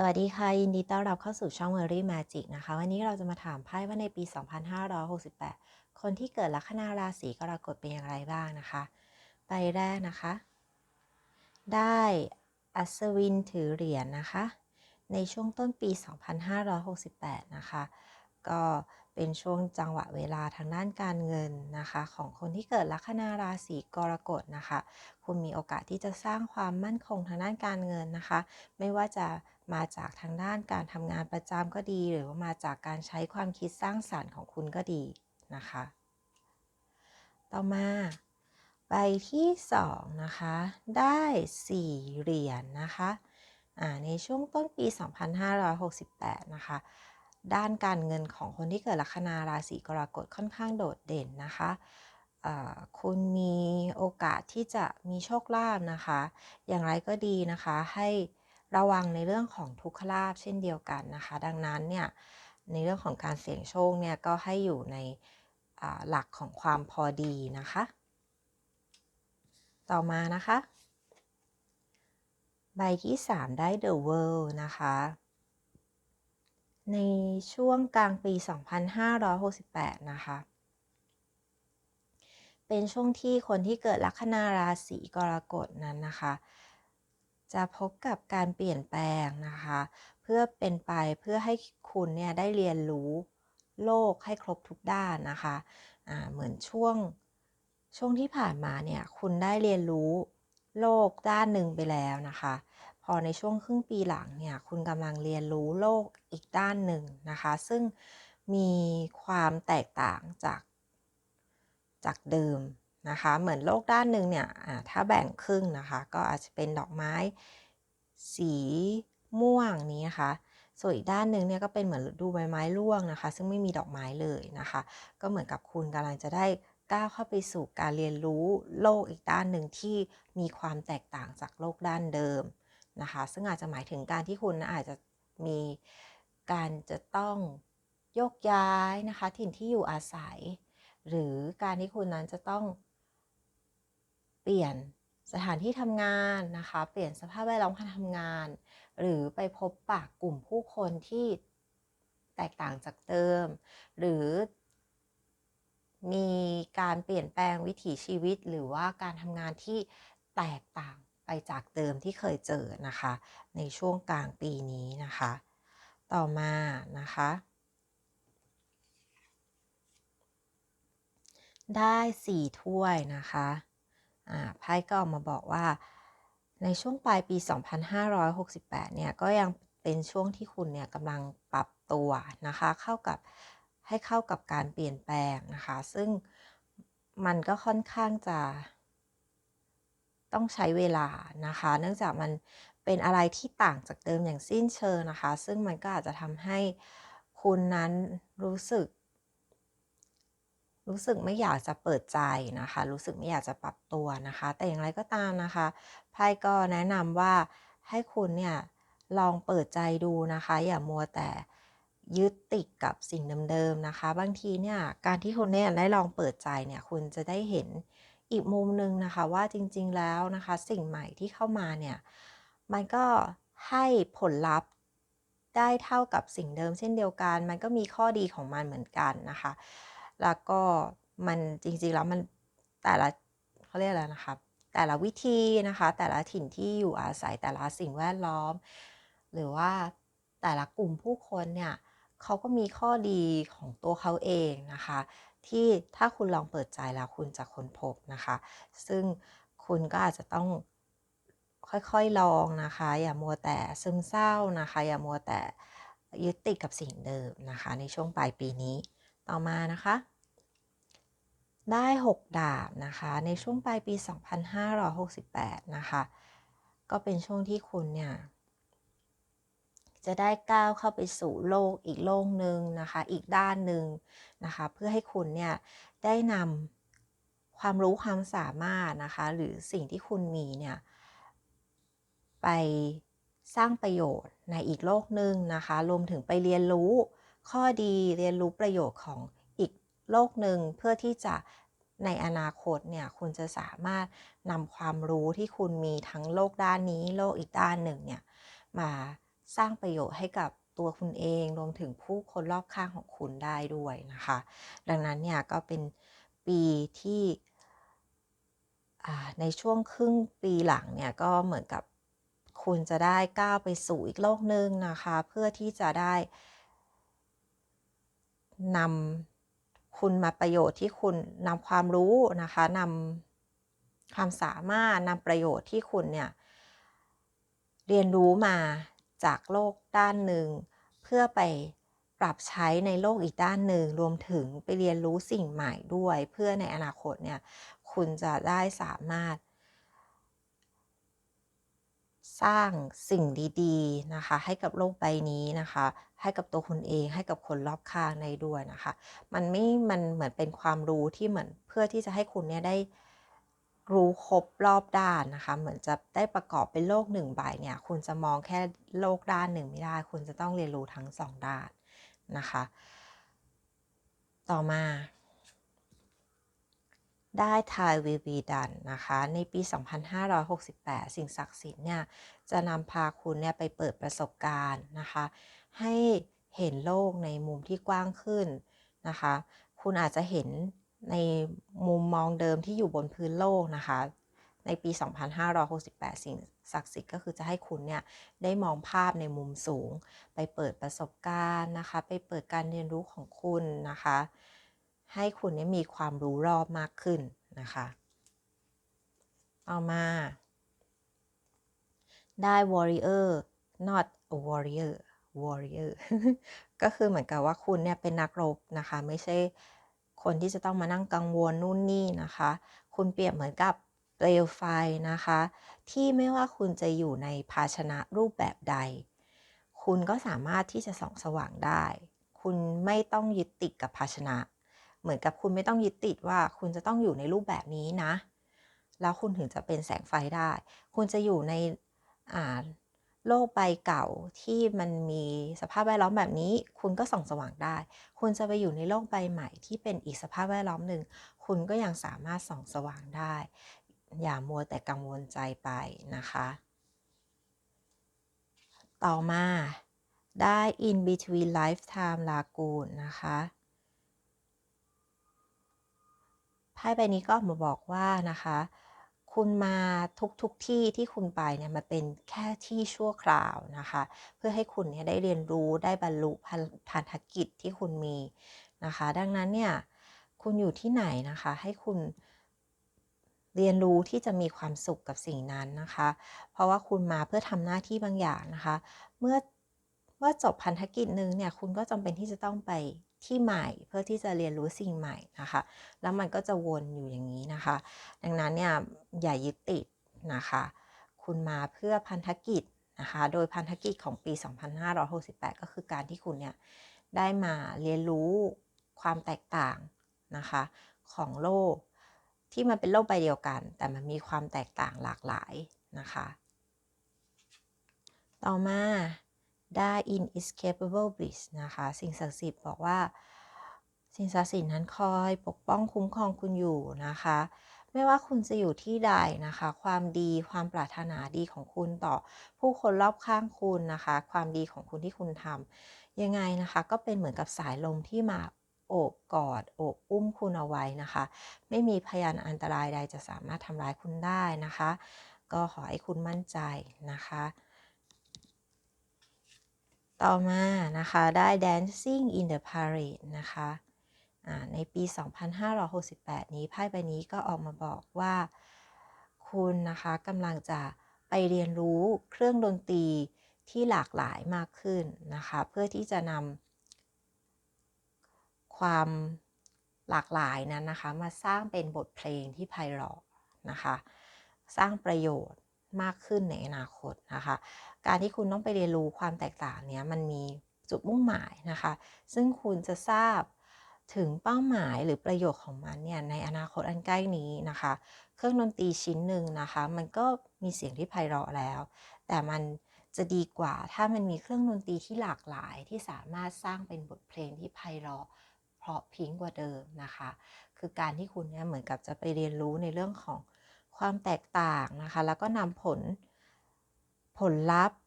สวัสดีค่ะ ยินดีต้อนรับเข้าสู่ช่อง Merry Magic นะคะ วันนี้เราจะมาถามไพ่ว่าในปี 2568 คนที่เกิดลัคนาราศีกรกฎเป็นอย่างไรบ้างนะคะใบแรกนะคะ ได้อัศวินถือเหรียญนนะคะ ในช่วงต้นปี 2568 นะคะ ก็เป็นช่วงจังหวะเวลาทางด้านการเงินนะคะ ของคนที่เกิดลัคนาราศีกรกฎนะคะ คุณมีโอกาสที่จะสร้างความมั่นคงทางด้านการเงินนะคะ ไม่ว่าจะ มาจากทางด้านการทำงานประจำก็ดี หรือว่ามาจากการใช้ความคิดสร้างสารรค์ของคุณก็ดีนะคะ ต่อมาใบที่ 2 นะคะ ได้ 4 เหรียญนนะคะในช่วงต้นปี 2568 นะคะ ด้านการเงินของคนที่เกิดลัคนาราศีกรกฎค่อนข้างโดดเด่นนะคะคุณมีโอกาสที่จะมีโชคลาภนะคะ อย่างไรก็ดีนะคะ ให้ ระวังในเรื่องของทุกขลาภเช่นเดียวกันนะคะ ดังนั้นเนี่ยในเรื่องของการเสี่ยงโชคเนี่ยก็ให้อยู่ในหลักของความพอดีนะคะ ต่อมานะคะ ใบที่ 3 ได้ The World นะคะ ในช่วงกลางปี 2568 นะคะ เป็นช่วงที่คนที่เกิดลัคนาราศีกรกฎนั้นนะคะ จะพบกับการเปลี่ยนแปลงนะคะ เพื่อเป็นไปเพื่อให้คุณเนี่ยได้เรียนรู้โลกให้ครบทุกด้านนะคะะเหมือนช่วงช่วงที่ผ่านมาเนี่ยคุณได้เรียนรู้โลกด้านหนึ่งไปแล้วนะคะ พอในช่วงครึ่งปีหลังเนี่ยคุณกำลังเรียนรู้โลกอีกด้านหนึ่งนะคะ ซึ่งมีความแตกต่างจากจากเดิม นะคะ เหมือนโลกด้านหนึ่งเนี่ยถ้าแบ่งครึ่งนะคะ ก็อาจจะเป็นดอกไม้สีม่วงนี้นะคะส่วนอีกด้านหนึ่งเนี่ยก็เป็นเหมือนดูใบไม้ร่วงนะคะ ซึ่งไม่มีดอกไม้เลยนะคะ ก็เหมือนกับคุณกำลังจะได้ก้าวเข้าไปสู่การเรียนรู้โลกอีกด้านหนึ่งที่มีความแตกต่างจากโลกด้านเดิมนะคะ ซึ่งอาจจะหมายถึงการที่คุณอาจจะมีการจะต้องโยกย้ายนะคะ ถิ่นที่อยู่อาศัย หรือการที่คุณนั้นจะต้อง ปลี่ยนสถานที่ทำงานนะคะ เปลี่ยนสภาพแวดล้อมการทำงาน หรือไปพบปะกลุ่มผู้คนที่แตกต่างจากเดิม หรือมีการเปลี่ยนแปลงวิถีชีวิต หรือว่าการทำงานที่แตกต่างไปจากเดิมที่เคยเจอนะคะ ในช่วงกลางปีนี้นะคะ ต่อมานะคะ ได้สี่ถ้วยนะคะ ไพ่ก็ออกมาบอกว่า ในช่วงปลายปี 2568 เนี่ยก็ยังเป็นช่วงที่คุณเนี่ยกำลังปรับตัวนะคะ เข้ากับให้เข้ากับการเปลี่ยนแปลงนะคะ ซึ่งมันก็ค่อนข้างจะ ต้องใช้เวลานะคะ เนื่องจากมันเป็นอะไรที่ต่างจากเดิมอย่างสิ้นเชิงนะคะ ซึ่งมันก็อาจจะทำให้คุณนั้นรู้สึก รู้สึกไม่อยากจะเปิดใจนะคะ รู้สึกไม่อยากจะปรับตัวนะคะ แต่อย่างไรก็ตามนะคะไพ่ก็แนะนำว่าให้คุณเนี่ยลองเปิดใจดูนะคะ อย่ามัวแต่ยึดติดกับสิ่งเดิมๆนะคะ บางทีเนี่ยการที่คุณเนี่ยได้ลองเปิดใจเนี่ยคุณจะได้เห็นอีกมุมหนึ่งนะคะว่าจริงๆแล้วนะคะ สิ่งใหม่ที่เข้ามาเนี่ยมันก็ให้ผลลัพธ์ได้เท่ากับสิ่งเดิมเช่นเดียวกัน มันก็มีข้อดีของมันเหมือนกันนะคะ แล้วก็มันจริงๆแล้วมันแต่ละเขาเรียกอะไรนะคะแต่ละวิธีนะคะ แต่ละถิ่นที่อยู่อาศัยแต่ละสิ่งแวดล้อม หรือว่าแต่ละกลุ่มผู้คนเนี่ยเขาก็มีข้อดีของตัวเขาเองนะคะ ที่ถ้าคุณลองเปิดใจแล้วคุณจะค้นพบนะคะ ซึ่งคุณก็อาจจะต้องค่อยๆลองนะคะ อย่ามัวแต่ซึมเศร้านะคะ อย่ามัวแต่ยึดติดกับสิ่งเดิมนะคะ ในช่วงปลายปีนี้ ต่อมานะคะ ได้ 6 ดาบนะคะ ในช่วงปลายปี 2568 นะคะ ก็เป็นช่วงที่คุณเนี่ย จะได้ก้าวเข้าไปสู่โลกอีกโลกหนึ่งนะคะ อีกด้านหนึ่งนะคะ เพื่อให้คุณเนี่ย ได้นำความรู้ความสามารถนะคะ หรือสิ่งที่คุณมีเนี่ย ไปสร้างประโยชน์ในอีกโลกหนึ่งนะคะ รวมถึงไปเรียนรู้ ข้อดีเรียนรู้ประโยชน์ของอีกโลกหนึ่งเพื่อที่จะในอนาคตเนี่ยคุณจะสามารถนำความรู้ที่คุณมีทั้งโลกด้านนี้ โลกอีกด้านหนึ่งเนี่ยมาสร้างประโยชน์ให้กับตัวคุณเองรวมถึงผู้คนรอบข้างของคุณได้ด้วยนะคะ ดังนั้นเนี่ยก็เป็นปีที่ในช่วงครึ่งปีหลังเนี่ยก็เหมือนกับคุณจะได้ก้าวไปสู่อีกโลกหนึ่งนะคะ เพื่อที่จะได้ นำคุณมาประโยชน์ที่คุณนำความรู้นะคะนำความสามารถนำประโยชน์ที่คุณเนี่ยเรียนรู้มาจากโลกด้านหนึ่ง เพื่อไปปรับใช้ในโลกอีกด้านหนึ่ง รวมถึงไปเรียนรู้สิ่งใหม่ด้วย เพื่อในอนาคตเนี่ยคุณจะได้สามารถ สร้างสิ่งดี ๆ นะคะ ให้กับโลกใบนี้นะคะ ให้กับตัวคุณเองให้กับคนรอบข้างในด้วยนะคะ มันไม่ มันเหมือนเป็นความรู้ที่เหมือนเพื่อที่จะให้คุณเนี่ยได้รู้ครบรอบด้านนะคะ เหมือนจะได้ประกอบเป็นโลกหนึ่งใบเนี่ย คุณจะมองแค่โลกด้านหนึ่งไม่ได้ คุณจะต้องเรียนรู้ทั้งสองด้านนะคะ ต่อมาได้ทายวีวีดันนะคะ ในปี 2568 สิ่งศักดิ์สิทธิ์เนี่ย จะนำพาคุณเนี่ยไปเปิดประสบการณ์นะคะ ให้เห็นโลกในมุมที่กว้างขึ้นนะคะ คุณอาจจะเห็นในมุมมองเดิมที่อยู่บนพื้นโลกนะคะ ในปี 2568 สิ่งศักดิ์สิทธิ์ก็คือจะให้คุณเนี่ยได้มองภาพในมุมสูง ไปเปิดประสบการณ์นะคะ ไปเปิดการเรียนรู้ของคุณนะคะ ให้คุณเนี่ยมีความรู้รอบมากขึ้นนะคะ ต่อมาได้ warrior not a warrior warrior ก็คือเหมือนกับว่าคุณเนี่ยเป็นนักรบนะคะ ไม่ใช่คนที่จะต้องมานั่งกังวลนู่นนี่นะคะ คุณเปรียบเหมือนกับเปลวไฟนะคะ ที่ไม่ว่าคุณจะอยู่ในภาชนะรูปแบบใด คุณก็สามารถที่จะส่องสว่างได้ คุณไม่ต้องยึดติดกับภาชนะ เหมือนกับคุณไม่ต้องยึดติดว่าคุณจะต้องอยู่ในรูปแบบนี้นะ แล้วคุณถึงจะเป็นแสงไฟได้ คุณจะอยู่ใน โลกใบเก่าที่มันมีสภาพแวดล้อมแบบนี้ คุณก็ส่องสว่างได้ คุณจะไปอยู่ในโลกใบใหม่ที่เป็นอีกสภาพแวดล้อมหนึ่ง คุณก็ยังสามารถส่องสว่างได้ อย่ามัวแต่กังวลใจไปนะคะ ต่อมาได้ in between lifetime lagoon นะคะไพ่ใบนี้ก็มาบอกว่านะคะ คุณมาทุกๆทที่ที่คุณไปเนี่ยมาเป็นแค่ที่ชั่วคราวนะคะ เพื่อให้คุณเนี่ยได้เรียนรู้ได้บรรลุพันธกิจที่คุณมีนะคะ ดังนั้นเนี่ยคุณอยู่ที่ไหนนะคะ ให้คุณเรียนรู้ที่จะมีความสุขกับสิ่งนั้นนะคะ เพราะว่าคุณมาเพื่อทำหน้าที่บางอย่างนะคะ เมื่อ เมื่อจบพันธกิจหนึ่งเนี่ยคุณก็จำเป็นที่จะต้องไปที่ใหม่เพื่อที่จะเรียนรู้สิ่งใหม่นะคะ แล้วมันก็จะวนอยู่อย่างนี้นะคะ ดังนั้นเนี่ยอย่ายึดติดนะคะ คุณมาเพื่อพันธกิจนะคะ โดยพันธกิจของปี 2568 ก็คือการที่คุณเนี่ยได้มาเรียนรู้ความแตกต่างนะคะของโลกที่มันเป็นโลกใบเดียวกัน แต่มันมีความแตกต่างหลากหลายนะคะ ต่อมา ได้ inescapable bliss นะคะ สิ่งศักดิ์สิทธิ์บอกว่า สิ่งศักดิ์สิทธิ์นั้นคอยปกป้องคุ้มครองคุณอยู่นะคะ ไม่ว่าคุณจะอยู่ที่ใดนะคะ ความดีความปรารถนาดีของคุณต่อ ผู้คนรอบข้างคุณนะคะ ความดีของคุณที่คุณทำยังไงนะคะ ก็เป็นเหมือนกับสายลมที่มาโอบกอดโอบอุ้มคุณเอาไว้นะคะ ไม่มีพยานอันตรายใดจะสามารถทำร้ายคุณได้นะคะ ก็ขอให้คุณมั่นใจนะคะ ต่อมานะคะได้ Dancing in the Parade นะคะในปี 2568 นี้ไพ่ใบนี้ก็ออกมาบอกว่า คุณนะคะกำลังจะไปเรียนรู้เครื่องดนตรีที่หลากหลายมากขึ้นนะคะ เพื่อที่จะนำความหลากหลายนั้นนะคะ มาสร้างเป็นบทเพลงที่ไพเราะนะคะ สร้างประโยชน์ มากขึ้นในอนาคตนะคะ การที่คุณต้องไปเรียนรู้ความแตกต่างเนี้ยมันมีจุดมุ่งหมายนะคะ ซึ่งคุณจะทราบถึงเป้าหมายหรือประโยชน์ของมันเนี่ยในอนาคตอันใกล้นี้นะคะ เครื่องดนตรีชิ้นหนึ่งนะคะ มันก็มีเสียงที่ไพเราะแล้ว แต่มันจะดีกว่าถ้ามันมีเครื่องดนตรีที่หลากหลายที่สามารถสร้างเป็นบทเพลงที่ไพเราะเพราะพิงกว่าเดิมนะคะ คือการที่คุณเนี่ยเหมือนกับจะไปเรียนรู้ในเรื่องของ ความแตกต่างนะคะ แล้วก็นำผลผลลัพธ์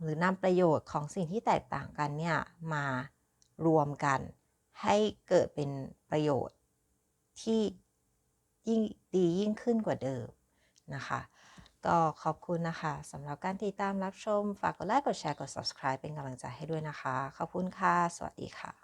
หรือนำประโยชน์ของสิ่งที่แตกต่างกันเนี่ยมารวมกัน ให้เกิดเป็นประโยชน์ที่ยิ่งดียิ่งขึ้นกว่าเดิมนะคะ ก็ขอบคุณนะคะสำหรับการติดตามรับชม ฝากกดไลค์กดแชร์กด subscribe เป็นกำลังใจให้ด้วยนะคะ ขอบคุณค่ะ สวัสดีค่ะ